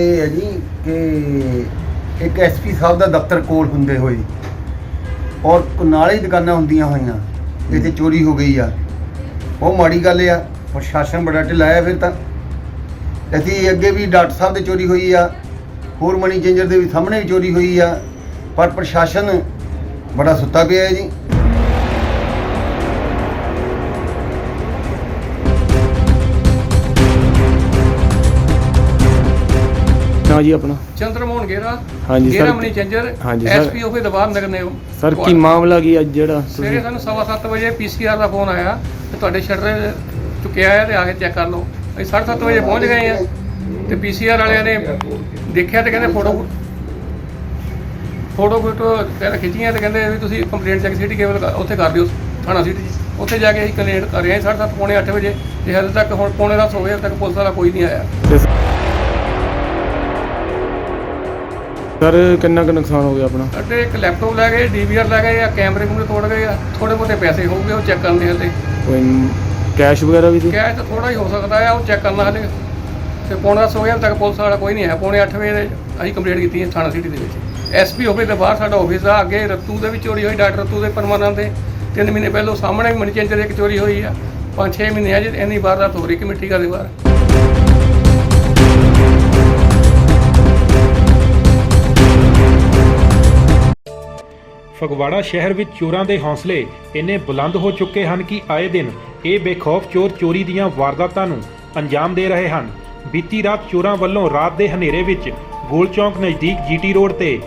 ਇਹ ਹੈ ਜੀ ਕਿ ਇੱਕ ਐਸਪੀ ਸਾਹਿਬ ਦਾ ਦਫ਼ਤਰ ਕੋਲ ਹੁੰਦੇ ਹੋਏ ਔਰ ਨਾਲ ਹੀ ਦੁਕਾਨਾਂ ਹੁੰਦੀਆਂ ਹੋਈਆਂ ਇੱਥੇ ਚੋਰੀ ਹੋ ਗਈ ਆ। ਉਹ ਮਾੜੀ ਗੱਲ ਆ ਪ੍ਰਸ਼ਾਸਨ ਬੜਾ ਢਿਲਾਇਆ ਫਿਰ ਤਾਂ। ਅਸੀਂ ਅੱਗੇ ਵੀ ਡਾਕਟਰ ਸਾਹਿਬ ਦੇ ਚੋਰੀ ਹੋਈ ਆ ਹੋਰ ਮਨੀ ਚੇਂਜਰ ਦੇ ਵੀ ਸਾਹਮਣੇ ਵੀ ਚੋਰੀ ਹੋਈ ਆ ਪਰ ਪ੍ਰਸ਼ਾਸਨ ਬੜਾ ਸੁੱਤਾ ਪਿਆ ਹੈ ਜੀ। ਨਾ ਜੀ ਆਪਣਾ ਚੰਦਰ ਮੋਹਨ ਗੇਰਾ ਹਾਂਜੀ ਗੇਰਾ ਸਰ। ਮਨੀ ਚੰਜਰ ਹਾਂਜੀ ਸਰ। ਐਸਪੀ ਆਫਿਸ ਦਬਾਰ ਨਗਰ ਨੇ ਸਰ ਕੀ ਮਾਮਲਾ ਕੀ ਅੱਜ ਜਿਹੜਾ ਸਵੇਰੇ ਤੁਸੀਂ ਸਾਨੂੰ ਸਵਾ ਸੱਤ ਵਜੇ ਪੀਸੀਆਰ ਦਾ ਫੋਨ ਆਇਆ ਤੇ ਤੁਹਾਡੇ ਸ਼ਟਰ ਚੁੱਕਿਆ ਹੈ ਤੇ ਆ ਕੇ ਚੈੱਕ ਕਰ ਲਓ ਅਸੀਂ 7:30 ਵਜੇ ਪਹੁੰਚ ਗਏ ਆ ਤੇ ਪੀਸੀਆਰ ਵਾਲਿਆਂ ਨੇ ਦੇਖਿਆ ਤੇ ਕਹਿੰਦੇ ਫੋਟੋ ਫੋਟੋ ਫੋਟੋ ਕਹਿੰਦੇ ਖਿੱਚੀਆਂ ਤੇ ਕਹਿੰਦੇ ਵੀ ਤੁਸੀਂ ਕੰਪਲੇਂਟ ਚੈੱਕ ਸਿਟੀ ਕੇਵਲ ਉੱਥੇ ਕਰ ਦਿਓ ਥਾਣਾ ਸਿਟੀ 'ਚ। ਉੱਥੇ ਜਾ ਕੇ ਅਸੀਂ ਕੰਪਲੇਂਟ ਕਰ ਰਹੇ ਹਾਂ 7:30 ਪੌਣੇ 8 ਵਜੇ ਤੇ ਹਜੇ ਤੱਕ ਹੁਣ ਪੌਣੇ 10 ਹੋ ਗਏ ਹਜੇ ਤੱਕ ਪੁਲਿਸ ਵਾਲਾ ਕੋਈ ਨਹੀਂ ਆਇਆ ਤੇ ਸਰ ਕਿੰਨਾ ਕੁ ਨੁਕਸਾਨ ਹੋ ਗਿਆ ਆਪਣਾ? ਅਤੇ ਇੱਕ ਲੈਪਟਾਪ ਲੈ ਗਏ ਡੀਵੀਆਰ ਲੈ ਗਏ ਆ ਕੈਮਰੇ ਕੂਮਰੇ ਤੋੜ ਗਏ ਆ ਥੋੜੇ ਬਹੁਤੇ ਪੈਸੇ ਹੋਊਗੇ ਉਹ ਚੈੱਕ ਕਰਨੇ ਹਲੇ। ਕੋਈ ਕੈਸ਼ ਵਗੈਰਾ ਵੀ ਸੀ? ਕੈਸ਼ ਤਾਂ ਥੋੜਾ ਹੀ ਹੋ ਸਕਦਾ ਆ ਉਹ ਚੈੱਕ ਕਰਨਾ ਹਲੇ। ਤੇ ਪੌਣਾ ਸੌ ਵਜੇ ਤੱਕ ਪੁਲਿਸ ਵਾਲਾ ਕੋਈ ਨਹੀਂ ਆਇਆ। ਪੌਣੇ 8 ਵਜੇ ਅਸੀਂ ਕੰਪਲੀਟ ਕੀਤੀ ਹੈ ਥਾਣਾ ਸਿਟੀ ਦੇ ਵਿੱਚ। ਐਸਪੀ ਆਫਿਸ ਦੇ ਬਾਹਰ ਸਾਡਾ ਆਫਿਸ ਆ ਅੱਗੇ ਰਤੂ ਦੇ ਵੀ ਚੋਰੀ ਹੋਈ ਡਾਕਟਰ ਰਤੂ ਦੇ ਪਰਮਾਨੰਦ ਦੇ। ਤਿੰਨ ਮਹੀਨੇ ਪਹਿਲਾਂ ਸਾਹਮਣੇ ਮਨੀ ਚੇਂਜਰ ਦੇ ਇੱਕ ਚੋਰੀ ਹੋਈ ਆ। ਪੰਜ ਛੇ ਮਹੀਨੇ ਅਜੇ ਇੰਨੀ ਵਾਰਦਾਤ ਹੋ ਰਹੀ ਕਮੇਟੀ ਕਾ ਦੇ ਬਾਹਰ? ਫਗਵਾੜਾ ਸ਼ਹਿਰ ਵਿੱਚ ਚੋਰਾਂ ਦੇ ਹੌਸਲੇ ਇੰਨੇ ਬੁਲੰਦ ਹੋ ਚੁੱਕੇ ਹਨ ਕਿ ਆਏ ਦਿਨ ਇਹ ਬੇਖੌਫ ਚੋਰ ਚੋਰੀ ਦੀਆਂ ਵਾਰਦਾਤਾਂ ਨੂੰ ਅੰਜਾਮ ਦੇ ਰਹੇ ਹਨ। ਬੀਤੀ ਰਾਤ ਚੋਰਾਂ ਵੱਲੋਂ ਰਾਤ ਦੇ ਹਨੇਰੇ ਵਿੱਚ ਗੋਲ ਚੌਂਕ ਨਜ਼ਦੀਕ ਜੀਟੀ ਰੋਡ ਤੇ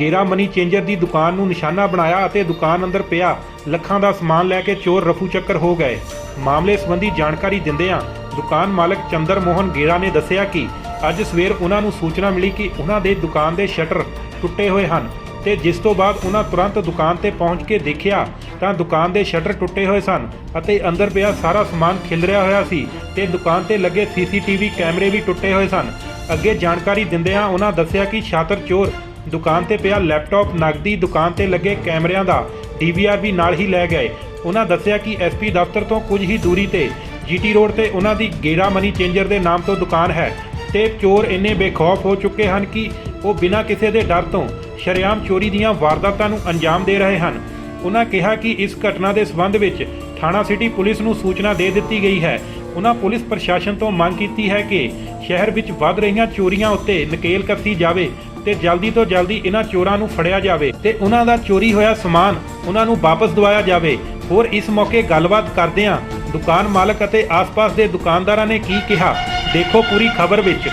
ਗੇਰਾ ਮਨੀ ਚੇਂਜਰ ਦੀ ਦੁਕਾਨ ਨੂੰ ਨਿਸ਼ਾਨਾ ਬਣਾਇਆ ਅਤੇ ਦੁਕਾਨ ਅੰਦਰ ਪਿਆ ਲੱਖਾਂ ਦਾ ਸਮਾਨ ਲੈ ਕੇ ਚੋਰ ਰਫੂ ਚੱਕਰ ਹੋ ਗਏ। ਮਾਮਲੇ ਸੰਬੰਧੀ ਜਾਣਕਾਰੀ ਦਿੰਦਿਆਂ ਦੁਕਾਨ ਮਾਲਕ ਚੰਦਰ ਮੋਹਨ ਗੇਰਾ ਨੇ ਦੱਸਿਆ ਕਿ ਅੱਜ ਸਵੇਰ ਉਹਨਾਂ ਨੂੰ ਸੂਚਨਾ ਮਿਲੀ ਕਿ ਉਹਨਾਂ ਦੇ ਦੁਕਾਨ ਦੇ ਸ਼ਟਰ ਟੁੱਟੇ ਹੋਏ ਹਨ। ਤੇ ਜਿਸ ਤੋਂ ਬਾਅਦ ਉਹਨਾਂ ਤੁਰੰਤ ਦੁਕਾਨ ਤੇ ਪਹੁੰਚ ਕੇ ਦੇਖਿਆ ਤਾਂ ਦੁਕਾਨ ਦੇ ਸ਼ਟਰ ਟੁੱਟੇ ਹੋਏ ਸਨ ਅਤੇ ਅੰਦਰ ਪਿਆ ਸਾਰਾ ਸਮਾਨ ਖਿਲਰਿਆ ਹੋਇਆ ਸੀ ਤੇ ਦੁਕਾਨ ਤੇ ਲੱਗੇ ਸੀਸੀਟੀਵੀ ਕੈਮਰੇ ਵੀ ਟੁੱਟੇ ਹੋਏ ਸਨ। ਅੱਗੇ ਜਾਣਕਾਰੀ ਦਿੰਦਿਆਂ ਉਹਨਾਂ ਦੱਸਿਆ ਕਿ ਸ਼ਾਤਰ ਚੋਰ ਦੁਕਾਨ ਤੇ ਪਿਆ ਲੈਪਟਾਪ ਨਗਦੀ ਦੁਕਾਨ ਤੇ ਲੱਗੇ ਕੈਮਰਿਆਂ ਦਾ ਡੀਵੀਆਰ ਵੀ ਨਾਲ ਹੀ ਲੈ ਗਏ। ਉਹਨਾਂ ਦੱਸਿਆ ਕਿ ਐਸਪੀ ਦਫ਼ਤਰ ਤੋਂ ਕੁਝ ਹੀ ਦੂਰੀ ਤੇ ਜੀਟੀ ਰੋਡ ਤੇ ਉਹਨਾਂ ਦੀ ਗੇਰਾ ਮਨੀ ਚੇਂਜਰ ਦੇ ਨਾਮ ਤੋਂ ਦੁਕਾਨ ਹੈ। ਤੇ ਚੋਰ ਇੰਨੇ ਬੇਖੌਫ ਹੋ ਚੁੱਕੇ ਹਨ ਕਿ ਉਹ ਬਿਨਾਂ ਕਿਸੇ ਦੇ ਡਰ ਤੋਂ ਸ਼ਰੇਆਮ ਚੋਰੀ ਦੀਆਂ ਵਾਰਦਾਤਾਂ ਨੂੰ ਅੰਜਾਮ ਦੇ ਰਹੇ ਹਨ। ਉਹਨਾਂ ਕਿਹਾ ਕਿ ਇਸ ਘਟਨਾ ਦੇ ਸਬੰਧ ਵਿੱਚ ਥਾਣਾ ਸਿਟੀ ਪੁਲਿਸ ਨੂੰ ਸੂਚਨਾ ਦੇ ਦਿੱਤੀ ਗਈ ਹੈ। ਉਹਨਾਂ ਪੁਲਿਸ ਪ੍ਰਸ਼ਾਸਨ ਤੋਂ ਮੰਗ ਕੀਤੀ ਹੈ ਕਿ ਸ਼ਹਿਰ ਵਿੱਚ ਵੱਧ ਰਹੀਆਂ ਚੋਰੀਆਂ ਉੱਤੇ ਨਕੇਲ ਕੱਸੀ ਜਾਵੇ ਤੇ ਜਲਦੀ ਤੋਂ ਜਲਦੀ ਇਹਨਾਂ ਚੋਰਾਂ ਨੂੰ ਫੜਿਆ ਜਾਵੇ ਤੇ ਉਹਨਾਂ ਦਾ ਚੋਰੀ ਹੋਇਆ ਸਮਾਨ ਉਹਨਾਂ ਨੂੰ ਵਾਪਸ ਦਿਵਾਇਆ ਜਾਵੇ। ਹੋਰ ਇਸ ਮੌਕੇ ਗੱਲਬਾਤ ਕਰਦਿਆਂ ਦੁਕਾਨ ਮਾਲਕ ਅਤੇ ਆਸ-ਪਾਸ ਦੇ ਦੁਕਾਨਦਾਰਾਂ ਨੇ ਕੀ ਕਿਹਾ, ਦੇਖੋ ਪੂਰੀ ਖਬਰ ਵਿੱਚ।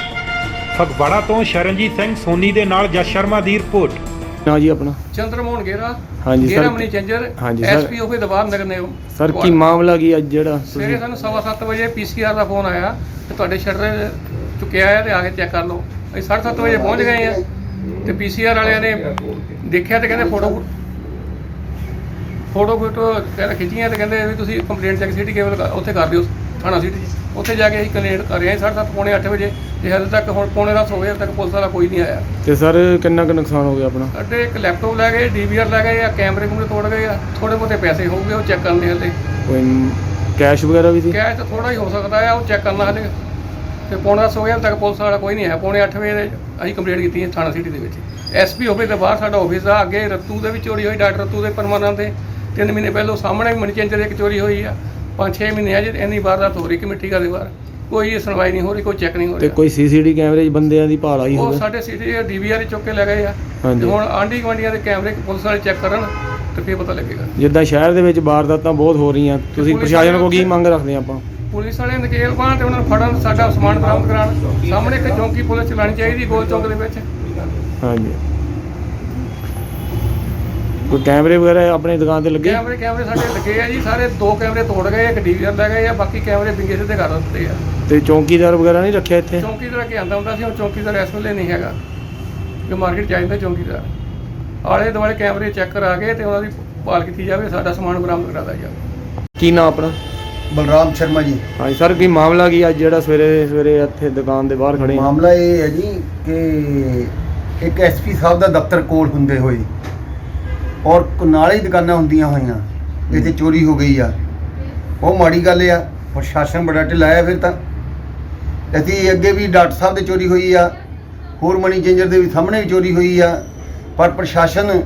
ਫਗਵਾੜਾ ਤੋਂ ਸ਼ਰਨਜੀਤ ਸਿੰਘ ਸੋਨੀ ਦੇ ਨਾਲ ਜਸ ਸ਼ਰਮਾ ਦੀ ਰਿਪੋਰਟ। ਨਾ ਜੀ ਆਪਣਾ। ਚੰਦਰ ਮੋਹਨ ਗੇਰਾ ਹਾਂਜੀ ਸਰ। ਗੇਰਾ ਮਨੀ ਚੇਂਜਰ ਹਾਂਜੀ ਸਰ। ਐਸਪੀ ਆਫਿਸ ਦਬਾਰ ਨਗਰ ਨੇ ਸਰ ਕੀ ਮਾਮਲਾ ਕੀ ਅੱਜ ਜਿਹੜਾ ਸਵੇਰੇ ਤੁਸੀਂ ਸਾਨੂੰ ਸਵਾ ਸੱਤ ਵਜੇ ਪੀਸੀਆਰ ਦਾ ਫੋਨ ਆਇਆ ਤੇ ਤੁਹਾਡੇ ਸ਼ਟਰ ਚੁੱਕਿਆ ਹੈ ਤੇ ਆ ਕੇ ਚੈੱਕ ਕਰ ਲਓ। ਅਸੀਂ 7:30 ਵਜੇ ਪਹੁੰਚ ਗਏ ਆ ਤੇ ਪੀਸੀਆਰ ਵਾਲਿਆਂ ਨੇ ਦੇਖਿਆ ਤੇ ਕਹਿੰਦੇ ਫੋਟੋ ਫੋਟੋ ਫੋਟੋ ਕਹਿੰਦੇ ਖਿੱਚੀਆਂ ਤੇ ਕਹਿੰਦੇ ਵੀ ਤੁਸੀਂ ਕੰਪਲੇਂਟ ਚੈੱਕ ਸਿਟੀ ਕੇਵਲ ਉੱਥੇ ਕਰ ਦਿਓ। ਥਾਣਾ ਸਿਟੀ। ਉੱਥੇ ਜਾ ਕੇ ਅਸੀਂ ਕੰਪਲੇਂਟ ਕਰ ਰਹੇ ਹਾਂ 7:30 ਪੌਣੇ 8 ਵਜੇ ਤੇ ਹਜੇ ਤੱਕ ਹੁਣ ਪੌਣੇ 10 ਹੋ ਗਏ ਹਜੇ ਤੱਕ ਪੁਲਿਸ ਵਾਲਾ ਕੋਈ ਨਹੀਂ ਆਇਆ। ਤੇ ਸਰ ਕਿੰਨਾ ਕੁ ਨੁਕਸਾਨ ਹੋ ਗਿਆ ਆਪਣਾ? ਅਤੇ ਇੱਕ ਲੈਪਟਾਪ ਲੈ ਗਏ ਡੀਵੀਆਰ ਲੈ ਗਏ ਆ ਕੈਮਰੇ ਕੂਮਰੇ ਤੋੜ ਗਏ ਆ ਥੋੜੇ ਬਹੁਤੇ ਪੈਸੇ ਹੋਊਗੇ ਉਹ ਚੈੱਕ ਕਰਨੇ ਹਲੇ। ਕੋਈ ਕੈਸ਼ ਵਗੈਰਾ ਵੀ ਸੀ? ਕੈਸ਼ ਤਾਂ ਥੋੜਾ ਹੀ ਹੋ ਸਕਦਾ ਆ ਉਹ ਚੈੱਕ ਕਰਨਾ ਹਲੇ ਤੇ ਪੌਣੇ ਦਸ ਹੋ ਗਿਆ ਹਲੇ ਤੱਕ ਪੁਲਿਸ ਵਾਲਾ ਕੋਈ ਨਹੀਂ ਆਇਆ। ਪੌਣੇ 8 ਵਜੇ ਅਸੀਂ ਕੰਪਲੀਟ ਕੀਤੀ ਹੈ ਥਾਣਾ ਸਿਟੀ ਦੇ ਵਿੱਚ। ਐਸਪੀ ਆਫਿਸ ਦੇ ਬਾਹਰ ਸਾਡਾ ਆਫਿਸ ਆ ਅੱਗੇ ਰਤੂ ਦੇ ਵੀ ਚੋਰੀ ਹੋਈ ਡਾਕਟਰ ਰਤੂ ਦੇ ਪਰਮਾਨੰਦ ਦੇ। ਤਿੰਨ ਮਹੀਨੇ ਪਹਿਲਾਂ ਸਾਹਮਣੇ ਮਨੀ ਚੇਂਜਰ ਦੇ ਇੱਕ ਚੋਰੀ ਹੋਈ ਆ। ਪੰਜ ਛੇ ਮਹੀਨੇ ਅਜੇ ਇੰਨੀ ਵਾਰਦਾਤ ਹੋ ਰਹੀ ਕਮੇਟੀ ਕਾ ਦੇ ਬਾਹਰ। ਕੋਈ ਸੁਣਵਾਈ ਨਹੀਂ ਹੋ ਰਹੀ ਕੋਈ ਚੈੱਕ ਨਹੀਂ ਹੋ ਤੇ ਰਿਹਾ। ਕੋਈ ਸੀਸੀਟੀ ਕੈਮਰੇ 'ਚ ਬੰਦਿਆਂ ਦੀ ਭਾਲ ਆਈ ਉਹ ਹੋਵੇ? ਸਾਡੇ ਸਿਟੀ ਡੀਵੀਆਰ ਚੁੱਕ ਕੇ ਲੈ ਗਏ ਆ। ਤੇ ਹਾਂਜੀ ਹੁਣ ਆਂਢੀ ਗੁਆਂਢੀਆਂ ਦੇ ਕੈਮਰੇ ਪੁਲਿਸ ਵਾਲੇ ਚੈੱਕ ਕਰਨ ਤੇ ਫਿਰ ਪਤਾ ਲੱਗੇਗਾ। ਜਿੱਦਾਂ ਸ਼ਹਿਰ ਦੇ ਵਿੱਚ ਵਾਰਦਾਤਾਂ ਬਹੁਤ ਹੋ ਰਹੀਆਂ ਤੁਸੀਂ ਪੁਲਿਸ ਪ੍ਰਸ਼ਾਸਨ ਕੋਲ ਕੀ ਵਾਲੇ- ਮੰਗ ਰੱਖਦੇ ਆਪਾਂ? ਪੁਲਿਸ ਵਾਲਿਆਂ ਨੇ ਨਕੇਲ ਪਾਉਣ ਤੇ ਉਹਨਾਂ ਨੂੰ ਫੜਨ ਸਾਡਾ ਸਮਾਨ ਬਰਾਮਦ ਕਰਾਉਣ। ਸਾਹਮਣੇ ਇੱਕ ਚੌਂਕੀ ਪੁਲਿਸ ਚਲਾਣੀ ਚਾਹੀਦੀ ਗੋਲ ਚੌਂਕ ਦੇ ਵਿੱਚ। ਹਾਂਜੀ। ਕੋਈ ਕੈਮਰੇ ਵਗੈਰਾ ਆਪਣੀ ਦੁਕਾਨ ਤੇ ਲੱਗੇ? ਕੈਮਰੇ ਕੈਮਰੇ ਸਾਡੇ ਲੱਗੇ ਆ ਜੀ ਸਾਰੇ ਦੋ ਕੈਮਰੇ ਤੋੜ ਗਏ ਇੱਕ ਡੀਵੀਆਰ ਲੈ ਗਏ ਆ ਬਾਕੀ ਕੈਮਰੇ ਵਿੰਗੇ ਸਿੱਧੇ ਕਰ ਦਿੱਤੇ ਆ। ਤੇ ਚੌਂਕੀਦਾਰ ਵਗੈਰਾ ਨਹੀਂ ਰੱਖਿਆ ਇੱਥੇ? ਚੌਂਕੀਦਾਰ ਕੀ ਆਂਦਾ ਹੁੰਦਾ ਸੀ ਹੁਣ ਚੌਂਕੀਦਾਰ ਇਸ ਵੇਲੇ ਨਹੀਂ ਹੈਗਾ। ਕਿ ਮਾਰਕੀਟ ਚਾਹੀਦਾ ਚੌਂਕੀਦਾਰ। ਆਲੇ ਦੁਆਲੇ ਕੈਮਰੇ ਚੈੱਕ ਕਰਾ ਕੇ ਤੇ ਉਹਨਾਂ ਦੀ ਭਾਲ ਕੀਤੀ ਜਾਵੇ ਸਾਡਾ ਸਮਾਨ ਬਰਾਮਦ ਕਰਾਦਾ ਜਾਵੇ। ਕੀ ਨਾਂ ਆਪਣਾ? ਬਲਰਾਮ ਸ਼ਰਮਾ ਜੀ। ਹਾਂਜੀ ਸਰ ਕੀ ਮਾਮਲਾ ਕੀ ਅੱਜ ਜਿਹੜਾ ਸਵੇਰੇ ਸਵੇਰੇ ਇੱਥੇ ਦੁਕਾਨ ਦੇ ਬਾਹਰ ਖੜੇ ਆ। ਮਾਮਲਾ ਇਹ ਹੈ ਜੀ ਕਿ ਇੱਕ ਐਸਪੀ ਸਾਹਿਬ ਦਾ ਦਫ਼ਤਰ ਕੋਲ ਹੁੰਦੇ ਹੋਏ ਔਰ ਨਾਲ ਹੀ ਦੁਕਾਨਾਂ ਹੁੰਦੀਆਂ ਹੋਈਆਂ। ਇੱਥੇ ਚੋਰੀ ਹੋ ਗਈ ਆ। ਉਹ ਮਾੜੀ ਗੱਲ ਆ। ਪ੍ਰਸ਼ਾਸਨ ਬੜਾ ਢਿਲਾਇਆ ਫਿਰ ਤਾਂ। ਅਸੀਂ ਅੱਗੇ ਵੀ ਡਾਕਟਰ ਸਾਹਿਬ ਦੇ ਚੋਰੀ ਹੋਈ ਆ। ਹੋਰ ਮਨੀ ਚੇਂਜਰ ਦੇ ਵੀ ਸਾਹਮਣੇ ਵੀ ਚੋਰੀ ਹੋਈ ਆ। ਪਰ ਪ੍ਰਸ਼ਾਸਨ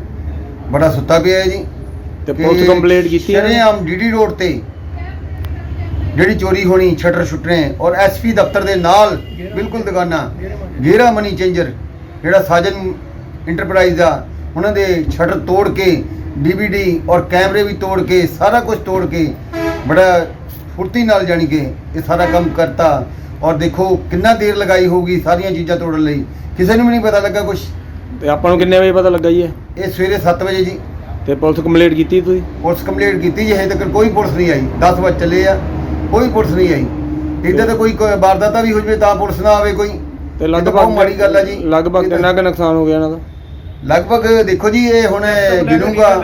ਬੜਾ ਸੁੱਤਾ ਪਿਆ ਹੈ ਜੀ। ਤੇ ਪੁਲਿਸ ਕੰਪਲੇਂਟ ਕੀਤੀ ਹੈ ਸ਼ਰੇਆਮ ਡੀਡੀ ਰੋਡ ਤੇ ਜਿਹੜੀ ਚੋਰੀ ਹੋਣੀ ਸ਼ਟਰ ਛੁੱਟਣੇ ਔਰ ਐਸਪੀ ਦਫ਼ਤਰ ਦੇ ਨਾਲ ਬਿਲਕੁਲ ਦੁਕਾਨਾਂ। ਗੇਰਾ ਮਨੀ। ਚੇਂਜਰ ਜਿਹੜਾ ਸਾਜਨ ਇੰਟਰਪ੍ਰਾਈਜ਼ ਆ ਉਹਨਾਂ ਦੇ ਸ਼ਟਰ ਤੋੜ ਕੇ ਡੀਵੀਡੀ ਔਰ ਕੈਮਰੇ ਵੀ ਤੋੜ ਕੇ ਸਾਰਾ ਕੁਝ ਤੋੜ ਕੇ ਬੜਾ ਫੁਰਤੀ ਨਾਲ ਜਾਣੀ ਕਿ ਇਹ ਸਾਰਾ ਕੰਮ ਕਰਤਾ। ਔਰ ਦੇਖੋ ਕਿੰਨਾ ਦੇਰ ਲਗਾਈ ਹੋਊਗੀ ਸਾਰੀਆਂ ਚੀਜ਼ਾਂ ਤੋੜਨ ਲਈ। ਕਿਸੇ ਨੂੰ ਵੀ ਨਹੀਂ ਪਤਾ ਲੱਗਾ ਕੁਝ ਤੇ ਆਪਾਂ ਨੂੰ ਕਿੰਨੇ ਵਜੇ ਪਤਾ ਲੱਗਾ ਜੀ ਇਹ? ਇਹ ਸਵੇਰੇ 7 ਵਜੇ ਜੀ। ਤੇ ਪੁਲਿਸ ਕੰਪਲੇਂਟ ਕੀਤੀ ਤੁਸੀਂ? ਪੁਲਿਸ ਕੰਪਲੇਂਟ ਕੀਤੀ ਜੀ ਹਜੇ ਤੱਕ ਕੋਈ ਪੁਲਿਸ ਨਹੀਂ ਆਈ। 10 ਵਜੇ ਚੱਲੇ ਆ ਕੋਈ ਪੁਲਿਸ ਨਹੀਂ ਆਈ। ਇੱਦਾਂ ਤਾਂ ਕੋਈ ਕੋਈ ਵਾਰਦਾਤਾਂ ਵੀ ਹੋ ਜਵੇ ਤਾਂ ਪੁਲਿਸ ਨਾ ਆਵੇ ਕੋਈ। ਤੇ ਇਹ ਤਾਂ ਲਗਭਗ ਮਾੜੀ ਗੱਲ ਆ ਜੀ। ਲਗਭਗ ਕਿੰਨਾ ਕੁ ਨੁਕਸਾਨ ਹੋ ਗਿਆ ਇਹਨਾਂ ਦਾ? ਲਗਭਗ ਦੇਖੋ ਜੀ ਇਹ ਹੁਣ ਗਿਣੂਗਾ।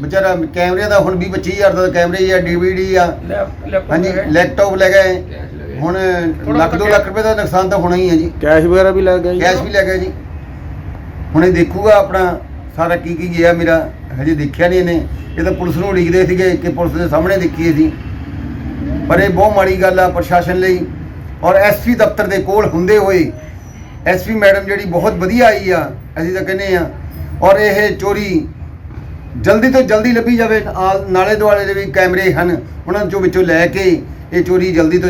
ਵਿਚਾਰਾ ਕੈਮਰੇ ਦਾ ਹੁਣ 20 25000 ਦਾ ਕੈਮਰੇ ਆ। ਡੀਵੀਡੀ ਆ ਹਾਂਜੀ ਲੈਪਟਾਪ ਲੈ ਗਏ। ਹੁਣ ਲੱਖ 2 ਲੱਖ ਰੁਪਏ ਦਾ ਨੁਕਸਾਨ ਤਾਂ ਹੋਣਾ ਹੀ ਹੈ ਜੀ। ਕੈਸ਼ ਵਗੈਰਾ ਵੀ ਲੱਗ ਗਿਆ ਜੀ। ਕੈਸ਼ ਵੀ ਲੈ ਗਏ ਜੀ। ਹੁਣ ਇਹ ਦੇਖੂਗਾ ਆਪਣਾ ਸਾਰਾ ਕੀ ਕੀ ਗਿਆ ਮੇਰਾ। ਹਜੇ ਦੇਖਿਆ ਨਹੀਂ ਇਹਨੇ। ਇਹ ਤਾਂ ਪੁਲਿਸ ਨੂੰ ਉਡੀਕਦੇ ਸੀਗੇ ਕਿ ਪੁਲਿਸ ਦੇ ਸਾਹਮਣੇ ਦੇਖੀਏ ਸੀ ਪਰ ਇਹ ਬਹੁਤ ਮਾੜੀ ਗੱਲ ਆ ਪ੍ਰਸ਼ਾਸਨ ਲਈ। ਔਰ ਐਸਪੀ ਦਫ਼ਤਰ ਦੇ ਕੋਲ ਹੁੰਦੇ ਹੋਏ ਐਸਪੀ ਮੈਡਮ ਜਿਹੜੀ ਬਹੁਤ ਵਧੀਆ ਆਈ ਆ, ਅਸੀਂ ਤਾਂ ਕਹਿੰਦੇ ਆ ਔਰ ਇਹ ਚੋਰੀ ਜਲਦੀ ਤੋਂ ਜਲਦੀ ਲੱਭੀ ਜਾਵੇ, ਨਾਲ- ਨਾਲੇ ਦੁਆਲੇ ਦੇ ਵੀ ਕੈਮਰੇ ਹਨ, ਉਹਨਾਂ ਚੋਂ ਵਿੱਚੋਂ ਲੈ ਕੇ ਇਹ ਚੋਰੀ ਜਲਦੀ ਤੋਂ